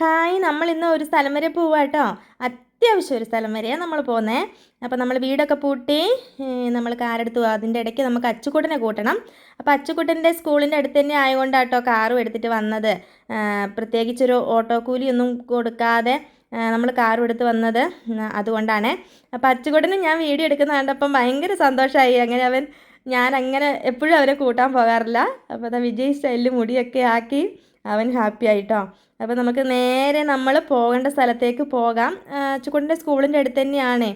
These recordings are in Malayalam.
ഹായ് നമ്മൾ ഇന്ന് ഒരു സ്ഥലം വരെ പോവാ കേട്ടോ അത്യാവശ്യം ഒരു സ്ഥലം വരെയാണ് നമ്മൾ പോകുന്നത് അപ്പോൾ നമ്മൾ വീടൊക്കെ പൂട്ടി നമ്മൾ കാറെടുത്ത് പോകാം അതിന്റെ ഇടയ്ക്ക് നമുക്ക് അച്ചുക്കുട്ടനെ കൂട്ടണം. അപ്പോൾ അച്ചുക്കുട്ടന്റെ സ്കൂളിന്റെ അടുത്ത് തന്നെ ആയതുകൊണ്ടാട്ടോ കാറും എടുത്തിട്ട് വന്നത്. പ്രത്യേകിച്ചൊരു ഓട്ടോ കൂലിയൊന്നും കൊടുക്കാതെ നമ്മൾ കാറും എടുത്ത് വന്നത് അതുകൊണ്ടാണ്. അപ്പോൾ അച്ചുകൂട്ടനും ഞാൻ വീഡിയോ എടുക്കുന്ന കണ്ടപ്പം ഭയങ്കര സന്തോഷമായി അങ്ങനെ അവൻ ഞാൻ അങ്ങനെ എപ്പോഴും അവരെ കൂട്ടാൻ പോകാറില്ല. അപ്പോൾ അതാ വിജയ് സ്റ്റൈലിൽ മുടിയൊക്കെ ആക്കി അവൻ ഹാപ്പി ആയിട്ടോ. അപ്പോൾ നമുക്ക് നേരെ നമ്മൾ പോകേണ്ട സ്ഥലത്തേക്ക് പോകാം. ചുക്കുട്ടിന്റെ സ്കൂളിന്റെ അടുത്ത് തന്നെയാണ്.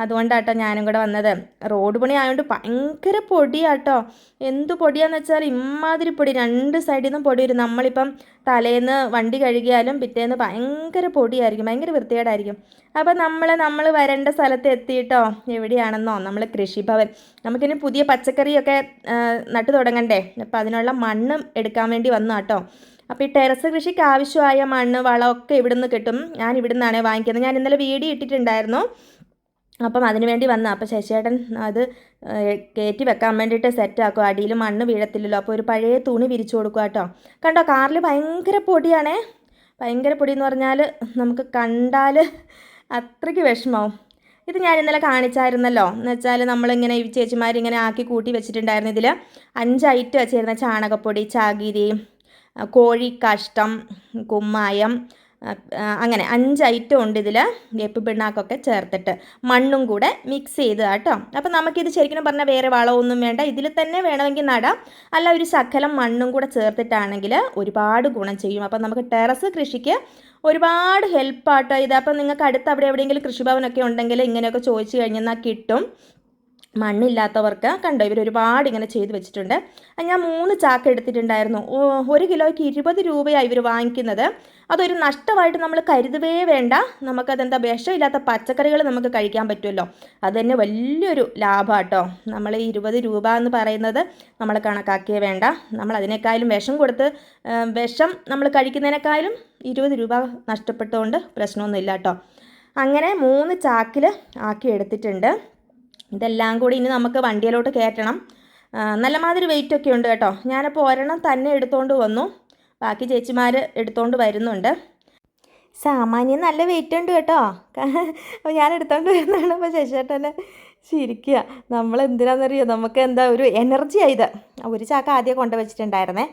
അതുകൊണ്ടാട്ടോ ഞാനും കൂടെ വന്നത്. റോഡ് പണി ആയതുകൊണ്ട് ഭയങ്കര പൊടിയാട്ടോ. എന്ത് പൊടിയാന്ന് വെച്ചാൽ ഇമ്മാതിരി പൊടി. രണ്ട് സൈഡിൽ നിന്നും പൊടി വരും. നമ്മളിപ്പം തലേന്ന് വണ്ടി കഴുകിയാലും പിറ്റേന്ന് ഭയങ്കര പൊടിയായിരിക്കും. ഭയങ്കര വൃത്തികേടായിരിക്കും. അപ്പോൾ നമ്മൾ നമ്മൾ വരേണ്ട സ്ഥലത്ത് എത്തിയിട്ടോ? എവിടെയാണെന്നോ? നമ്മൾ കൃഷിഭവൻ. നമുക്കിനി പുതിയ പച്ചക്കറിയൊക്കെ നട്ടു തുടങ്ങണ്ടേ? അപ്പം അതിനുള്ള മണ്ണ് എടുക്കാൻ വേണ്ടി വന്നു കേട്ടോ അപ്പോൾ ഈ ടെറസ് കൃഷിക്ക് ആവശ്യമായ മണ്ണ് വളമൊക്കെ ഇവിടുന്ന് കിട്ടും. ഞാൻ ഇവിടുന്നാണ് വാങ്ങിക്കുന്നത്. ഞാൻ ഇന്നലെ വീഡിയോ ഇട്ടിട്ടുണ്ടായിരുന്നു. അപ്പം അതിനു വേണ്ടി വന്ന. അപ്പോൾ ശശിയേട്ടൻ അത് കയറ്റി വെക്കാൻ വേണ്ടിയിട്ട് സെറ്റാക്കും അടിയിൽ മണ്ണ് വീഴത്തില്ലല്ലോ. അപ്പോൾ ഒരു പഴയ തുണി വിരിച്ചു കൊടുക്കുക കേട്ടോ. കണ്ടോ? കാറിൽ ഭയങ്കര പൊടിയാണേ. ഭയങ്കര പൊടി എന്ന് പറഞ്ഞാൽ നമുക്ക് കണ്ടാൽ അത്രയ്ക്ക് വിഷമാവും ഇത് ഞാൻ ഇന്നലെ കാണിച്ചായിരുന്നല്ലോ. എന്ന് വെച്ചാൽ നമ്മളിങ്ങനെ ഈ ചേച്ചിമാരിങ്ങനെ ആക്കി കൂട്ടി വെച്ചിട്ടുണ്ടായിരുന്നു ഇതിൽ അഞ്ച് ഐറ്റം വെച്ചിരുന്ന ചാണകപ്പൊടി ചാകിരി കോഴിക്കാഷ്ടം കുമ്മായം ആ, ആ, അങ്ങനെ അഞ്ച് ഐറ്റം ഉണ്ട് ഇതിൽ. വേപ്പ് പിണ്ണാക്കൊക്കെ ചേർത്തിട്ട് മണ്ണും കൂടെ മിക്സ് ചെയ്ത് കേട്ടോ. അപ്പോൾ നമുക്കിത് ശരിക്കും പറഞ്ഞാൽ വേറെ വളമൊന്നും വേണ്ട. ഇതിൽ തന്നെ വേണമെങ്കിൽ നടാം. അല്ല ഒരു ശകലം മണ്ണും കൂടെ ചേർത്തിട്ടാണെങ്കിൽ ഒരുപാട് ഗുണം ചെയ്യും. അപ്പോൾ നമുക്ക് ടെറസ് കൃഷിക്ക് ഒരുപാട് ഹെൽപ്പാട്ടോ ഇത്. അപ്പോൾ നിങ്ങൾക്ക് അടുത്ത് അവിടെ എവിടെയെങ്കിലും കൃഷിഭവനൊക്കെ ഉണ്ടെങ്കിൽ ഇങ്ങനെയൊക്കെ ചോദിച്ചു കഴിഞ്ഞാൽ കിട്ടും. മണ്ണില്ലാത്തവർക്ക് കണ്ടോ ഇവർ ഒരുപാട് ഇങ്ങനെ ചെയ്ത് വെച്ചിട്ടുണ്ട്. ഞാൻ മൂന്ന് ചാക്ക് എടുത്തിട്ടുണ്ടായിരുന്നു. ഒരു കിലോയ്ക്ക് ഇരുപത് രൂപയാണ് ഇവർ വാങ്ങിക്കുന്നത്. അതൊരു നഷ്ടമായിട്ട് നമ്മൾ കരുതുവേ വേണ്ട. നമുക്കതെന്താ വിഷമില്ലാത്ത പച്ചക്കറികൾ നമുക്ക് കഴിക്കാൻ പറ്റുമല്ലോ. അത് തന്നെ വലിയൊരു ലാഭം കേട്ടോ നമ്മൾ ഇരുപത് രൂപ എന്ന് പറയുന്നത് നമ്മൾ കണക്കാക്കിയേ വേണ്ട. നമ്മൾ അതിനേക്കാളും വിഷം കൊടുത്ത് വിഷം നമ്മൾ കഴിക്കുന്നതിനേക്കാളും ഇരുപത് രൂപ നഷ്ടപ്പെട്ടുകൊണ്ട് പ്രശ്നമൊന്നുമില്ല കേട്ടോ അങ്ങനെ മൂന്ന് ചാക്കിൽ ആക്കി എടുത്തിട്ടുണ്ട്. ഇതെല്ലാം കൂടി ഇനി നമുക്ക് വണ്ടിയിലോട്ട് കയറ്റണം. നല്ലമാതിരി നല്ല മാതിരി വെയിറ്റ് ഒക്കെ ഉണ്ട് കേട്ടോ. ഞാനപ്പോൾ ഒരെണ്ണം തന്നെ എടുത്തുകൊണ്ട് വന്നു. ബാക്കി ചേച്ചിമാർ എടുത്തുകൊണ്ട് വരുന്നുണ്ട്. സാമാന്യം നല്ല വെയിറ്റ് ഉണ്ട് കേട്ടോ. അപ്പോൾ ഞാൻ എടുത്തുകൊണ്ട് വരുന്നതാണ്. അപ്പോൾ ശശിയേട്ടനെ ശരിക്കുക നമ്മൾ എന്തിനാണെന്നറിയോ നമുക്ക് എന്താ ഒരു എനർജി ആയത് ഒരു ചാക്ക ആദ്യം കൊണ്ടുവച്ചിട്ടുണ്ടായിരുന്നേ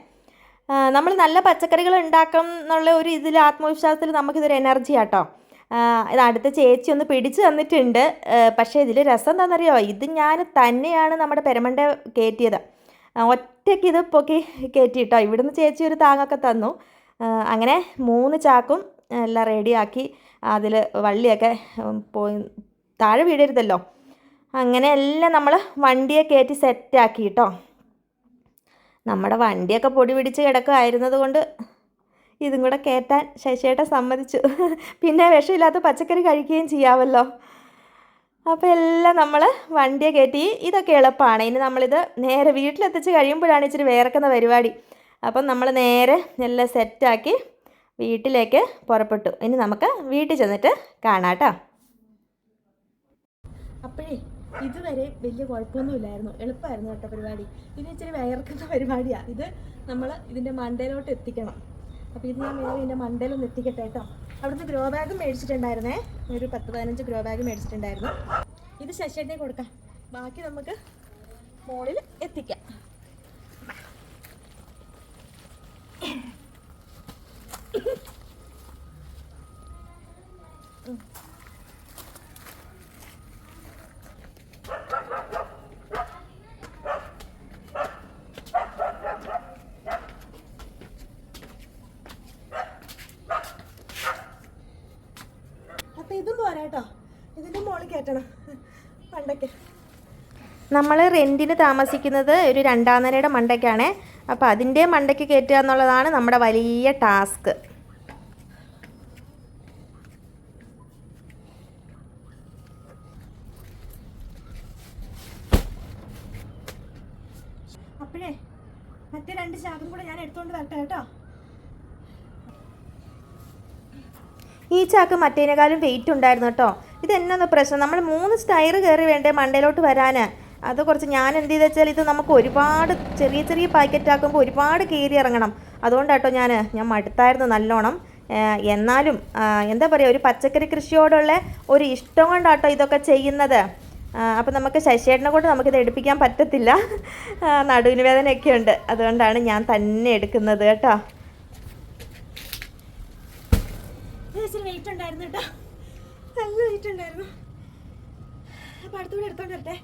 നമ്മൾ നല്ല പച്ചക്കറികൾ ഉണ്ടാക്കും എന്നുള്ള ഒരു ഇതിൽ ആത്മവിശ്വാസത്തിൽ നമുക്കിതൊരു എനർജി ആട്ടോ ഇത് അടുത്ത ചേച്ചി ഒന്ന് പിടിച്ചു തന്നിട്ടുണ്ട്. പക്ഷേ ഇതിൽ രസം എന്താണെന്നറിയോ? ഇത് ഞാൻ തന്നെയാണ് നമ്മുടെ പെരമണ്ട കയറ്റിയത് ഒറ്റയ്ക്ക് ഇത് പൊക്കി കയറ്റി കേട്ടോ ഇവിടുന്ന് ചേച്ചി ഒരു താങ്ങൊക്കെ തന്നു. അങ്ങനെ മൂന്ന് ചാക്കും എല്ലാം റെഡിയാക്കി അതിൽ വള്ളിയൊക്കെ പോയി താഴെ വീഴരുതല്ലോ. അങ്ങനെ എല്ലാം നമ്മൾ വണ്ടിയെ കയറ്റി സെറ്റാക്കി കേട്ടോ നമ്മുടെ വണ്ടിയൊക്കെ പൊടി പിടിച്ച് കിടക്കുമായിരുന്നത് കൊണ്ട് ഇതും കൂടെ കയറ്റാൻ ശശിയേട്ട സമ്മതിച്ചു. പിന്നെ വിഷമില്ലാത്ത പച്ചക്കറി കഴിക്കുകയും ചെയ്യാമല്ലോ അപ്പോൾ എല്ലാം നമ്മൾ വണ്ടിയെ കയറ്റി ഇതൊക്കെ എളുപ്പമാണ് ഇനി നമ്മളിത് നേരെ വീട്ടിലെത്തിച്ച് കഴിയുമ്പോഴാണ് ഇച്ചിരി വേർക്കുന്ന പരിപാടി. അപ്പം നമ്മൾ നേരെ എല്ലാം സെറ്റാക്കി വീട്ടിലേക്ക് പുറപ്പെട്ടു. ഇനി നമുക്ക് വീട്ടിൽ ചെന്നിട്ട് കാണാം കേട്ടോ. അപ്പോഴേ ഇതുവരെ വലിയ കുഴപ്പമൊന്നുമില്ലായിരുന്നു. എളുപ്പമായിരുന്നു കേട്ടോ പരിപാടി. ഇനി ഇച്ചിരി വയർക്കുന്ന പരിപാടിയാണ് ഇത് നമ്മൾ ഇതിന്റെ മണ്ടയിലോട്ട് എത്തിക്കണം. അപ്പോൾ ഇത് ഞാൻ വേറെ ഇതിന്റെ മണ്ടയിലൊന്ന് എത്തിക്കട്ടെ കേട്ടോ. അവിടുന്ന് ഗ്രോ ബാഗ് മേടിച്ചിട്ടുണ്ടായിരുന്നേ. ഒരു പത്ത് പതിനഞ്ച് ഗ്രോ ബാഗ് മേടിച്ചിട്ടുണ്ടായിരുന്നു. ഇത് ശശിയുടെ കൊടുക്കാം. ബാക്കി നമുക്ക് മോളിൽ എത്തിക്കാം അപ്പോൾ ഇതും പോരാ കേട്ടോ മുകളിൽ പണ്ടൊക്കെ നമ്മൾ റെന്റിന് താമസിക്കുന്നത് ഒരു രണ്ടാം നിലയുടെ മണ്ടയ്ക്കാണ്. അപ്പോൾ അതിന്റെ മണ്ടയ്ക്ക് കയറ്റുക എന്നുള്ളതാണ് നമ്മുടെ വലിയ ടാസ്ക്. അപ്പോഴേ മറ്റേ രണ്ട് ചാക്കും കൂടെ ഞാൻ എടുത്തുകൊണ്ട് തരട്ടെ കേട്ടോ. ഈ ചാക്ക് മറ്റേനേക്കാളും വെയിറ്റ് ഉണ്ടായിരുന്നു കേട്ടോ. ഇത് എന്നൊന്ന് പ്രശ്നം? നമ്മൾ മൂന്ന് സ്റ്റൈർ കയറി വേണ്ടേ മണ്ടയിലോട്ട് വരാൻ അത് കുറച്ച് ഞാൻ എന്ത് ചെയ്തെന്ന് വെച്ചാൽ ഇത് നമുക്ക് ഒരുപാട് ചെറിയ ചെറിയ പാക്കറ്റ് ആക്കുമ്പോൾ ഒരുപാട് കയറി ഇറങ്ങണം. അതുകൊണ്ടാട്ടോ ഞാൻ ഞാൻ മടുത്തായിരുന്നു നല്ലോണം. എന്നാലും എന്താ പറയുക ഒരു പച്ചക്കറി കൃഷിയോടുള്ള ഒരു ഇഷ്ടം കൊണ്ടാട്ടോ ഇതൊക്കെ ചെയ്യുന്നത്. അപ്പം നമുക്ക് ശശിയേട്ടനെ കൊണ്ട് നമുക്കിത് എടുപ്പിക്കാൻ പറ്റത്തില്ല. നടുവിന് വേദനയൊക്കെ ഉണ്ട്. അതുകൊണ്ടാണ് ഞാൻ തന്നെ എടുക്കുന്നത് കേട്ടോ. വെയിറ്റ് ഉണ്ടായിരുന്നു കേട്ടോ. നല്ല വെയിറ്റ് ഉണ്ടായിരുന്നു. അപ്പം അടുത്തൂടെ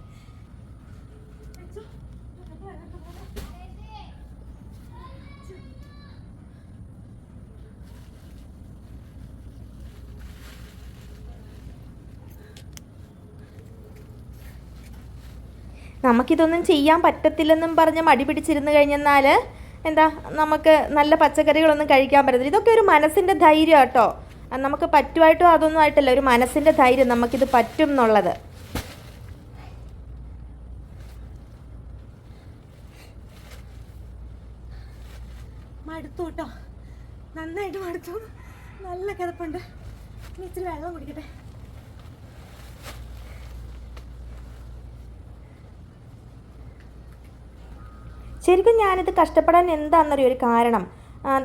നമുക്കിതൊന്നും ചെയ്യാൻ പറ്റത്തില്ലെന്നും പറഞ്ഞ് മടി പിടിച്ചിരുന്ന് കഴിഞ്ഞെന്നാൽ എന്താ നമുക്ക് നല്ല പച്ചക്കറികളൊന്നും കഴിക്കാൻ പറ്റത്തില്ല. ഇതൊക്കെ ഒരു മനസ്സിന്റെ ധൈര്യം കേട്ടോ നമുക്ക് പറ്റുമായിട്ടോ അതൊന്നും ആയിട്ടല്ല. ഒരു മനസ്സിന്റെ ധൈര്യം നമുക്കിത് പറ്റും എന്നുള്ളത്. മടുത്തു കേട്ടോ നന്നായിട്ട് മടുത്തു. നല്ല കിതപ്പുണ്ട് ഇച്ചിരി വെള്ളം കുടിക്കട്ടെ. ശരിക്കും ഞാനിത് കഷ്ടപ്പെടാൻ എന്താണെന്നറിയോ ഒരു കാരണം?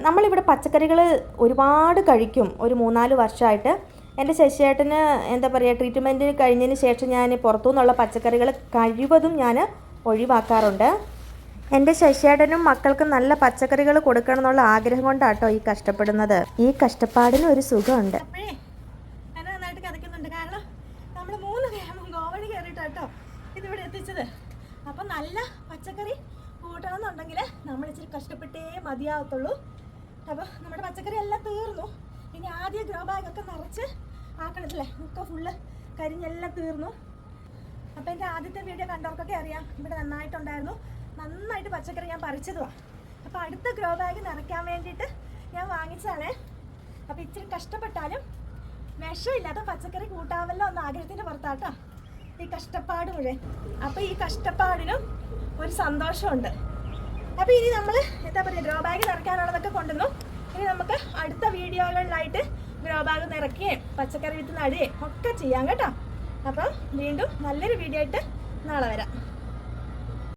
നമ്മളിവിടെ പച്ചക്കറികൾ ഒരുപാട് കഴിക്കും. ഒരു മൂന്നാൽ വർഷമായിട്ട് എന്റെ ശശിയേട്ടന് എന്താ പറയുക ട്രീറ്റ്മെന്റ് കഴിഞ്ഞതിന് ശേഷം ഞാൻ പുറത്തു നിന്നുള്ള പച്ചക്കറികൾ കഴിവതും ഞാൻ ഒഴിവാക്കാറുണ്ട്. എന്റെ ശശിയേട്ടനും മക്കൾക്കും നല്ല പച്ചക്കറികൾ കൊടുക്കണം എന്നുള്ള ആഗ്രഹം കൊണ്ടാട്ടോ ഈ കഷ്ടപ്പെടുന്നത്. ഈ കഷ്ടപ്പാടിന് ഒരു സുഖമുണ്ട്. മതിയാവത്തുള്ളൂ. അപ്പോൾ നമ്മുടെ പച്ചക്കറി എല്ലാം തീർന്നു. ഇനി ആദ്യം ഗ്രോ ബാഗൊക്കെ നിറച്ച് ആക്കണത്തില്ലേ ഒക്കെ ഫുള്ള് കരിഞ്ഞെല്ലാം തീർന്നു. അപ്പോൾ എന്റെ ആദ്യത്തെ വീഡിയോ കണ്ടവർക്കൊക്കെ അറിയാം. ഇവിടെ നന്നായിട്ടുണ്ടായിരുന്നു. നന്നായിട്ട് പച്ചക്കറി ഞാൻ പറിച്ചതുമാണ് അപ്പോൾ അടുത്ത ഗ്രോ ബാഗ് നിറയ്ക്കാൻ വേണ്ടിയിട്ട് ഞാൻ വാങ്ങിച്ചതാണേ. അപ്പോൾ ഇച്ചിരി കഷ്ടപ്പെട്ടാലും വിഷമില്ലാത്ത പച്ചക്കറി കൂട്ടാമല്ലോ എന്ന ആഗ്രഹത്തിന്റെ പുറത്താട്ടോ. ഈ കഷ്ടപ്പാട് മുഴുവൻ. അപ്പോൾ ഈ കഷ്ടപ്പാടിനും ഒരു സന്തോഷമുണ്ട്. അപ്പോൾ ഇനി നമ്മൾ എന്താ പറയുക ഗ്രോ ബാഗ് നിറയ്ക്കാനുള്ളതൊക്കെ കൊണ്ടുവന്നു. ഇനി നമുക്ക് അടുത്ത വീഡിയോകളിലായിട്ട് ഗ്രോ ബാഗ് നിറയ്ക്കുകയും പച്ചക്കറി വിത്ത് നടുകയും ഒക്കെ ചെയ്യാം കേട്ടോ. അപ്പം വീണ്ടും നല്ലൊരു വീഡിയോ ആയിട്ട് നാളെ വരാം.